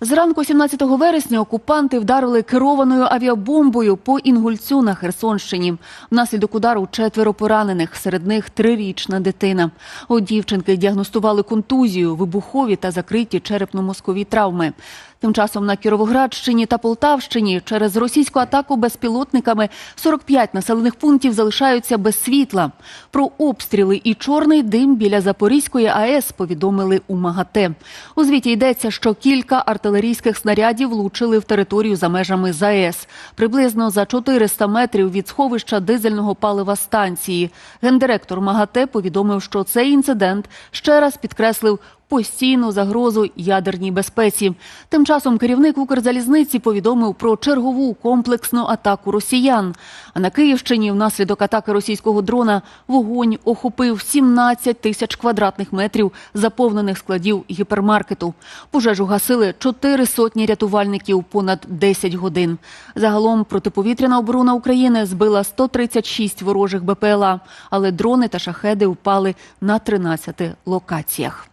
Зранку 17 вересня окупанти вдарили керованою авіабомбою по Інгульцю на Херсонщині. Внаслідок удару четверо поранених, серед них трирічна дитина. У дівчинки діагностували контузію, вибухові та закриті черепно-мозкові травми. Тим часом на Кіровоградщині та Полтавщині через російську атаку безпілотниками 45 населених пунктів залишаються без світла. Про обстріли і чорний дим біля Запорізької АЕС повідомили у МАГАТЕ. У звіті йдеться, що кілька артилерійських снарядів влучили в територію за межами ЗАЕС. Приблизно за 400 метрів від сховища дизельного палива станції. Гендиректор МАГАТЕ повідомив, що цей інцидент ще раз підкреслив постійну загрозу ядерній безпеці. Тим часом керівник Укрзалізниці повідомив про чергову комплексну атаку росіян. А на Київщині внаслідок атаки російського дрона вогонь охопив 17 тисяч квадратних метрів заповнених складів гіпермаркету. Пожежу гасили чотири сотні рятувальників понад 10 годин. Загалом протиповітряна оборона України збила 136 ворожих БПЛА, але дрони та шахеди впали на 13 локаціях.